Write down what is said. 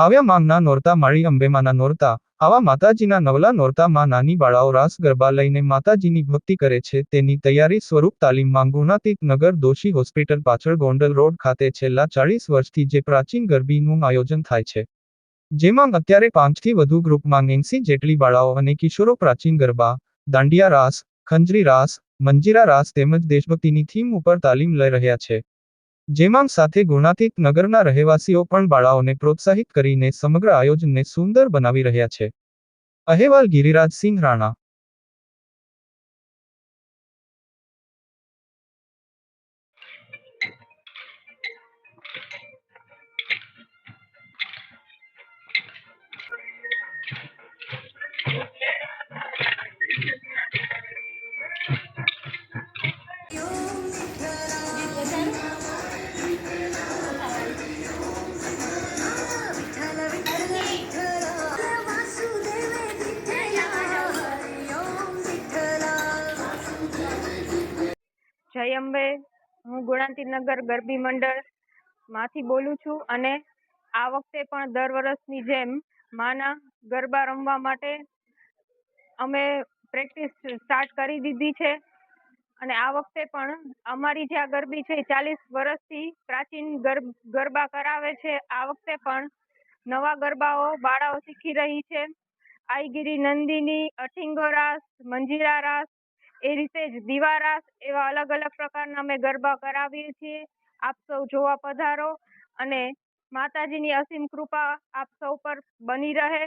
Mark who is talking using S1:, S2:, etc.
S1: આવ્યા માંગના નોરતા માળી અંબેમાના નોરતા, આવા માતાજીના નવલા નોરતામાં નાની બાળાઓ રાસ ગરબા લઈને માતાજીની ભક્તિ કરે છે. તેની તૈયારી સ્વરૂપ તાલીમમાં ગુણાતીત નગર દોશી હોસ્પિટલ પાછળ ગોંડલ રોડ ખાતે છેલ્લા ચાળીસ વર્ષથી જે પ્રાચીન ગરબીનું આયોજન થાય છે. જેમાં અત્યારે પાંચથી વધુ ગ્રુપમાં એંસી જેટલી બાળાઓ અને કિશોરો પ્રાચીન ગરબા, દાંડિયા રાસ, ખંજરી રાસ, મંજીરા રાસ તેમજ દેશભક્તિની થીમ ઉપર તાલીમ લઈ રહ્યા છે. જેમાં સાથે ગુણાતીત નગરના રહેવાસીઓ પણ બાળાઓને પ્રોત્સાહિત કરીને સમગ્ર આયોજનને સુંદર બનાવી રહ્યા છે. અહેવાલ ગિરિરાજસિંહ રાણા
S2: જય અંબે હું ગુણાતીનગર ગરબી મંડળમાંથી બોલું છું અને આ વખતે પણ દર વર્ષની જેમ માના ગરબા રમવા માટે અમે પ્રેક્ટિસ સ્ટાર્ટ કરી દીધી છે. અને આ વખતે પણ અમારી જે આ ગરબી છે ચાલીસ વર્ષથી પ્રાચીન ગર- ગરબા કરાવે છે. આ વખતે પણ નવા ગરબાઓ બાળાઓ શીખી રહી છે. આઈગીરી નંદિની, અઠિંગો રાસ, મંજીરા રાસ એ રીતે જ દિવારાસ એવા અલગ અલગ પ્રકારના અમે ગરબા કરાવીએ છીએ. આપ સૌ જોવા પધારો અને માતાજીની અસીમ કૃપા આપ સૌ પર બની રહે.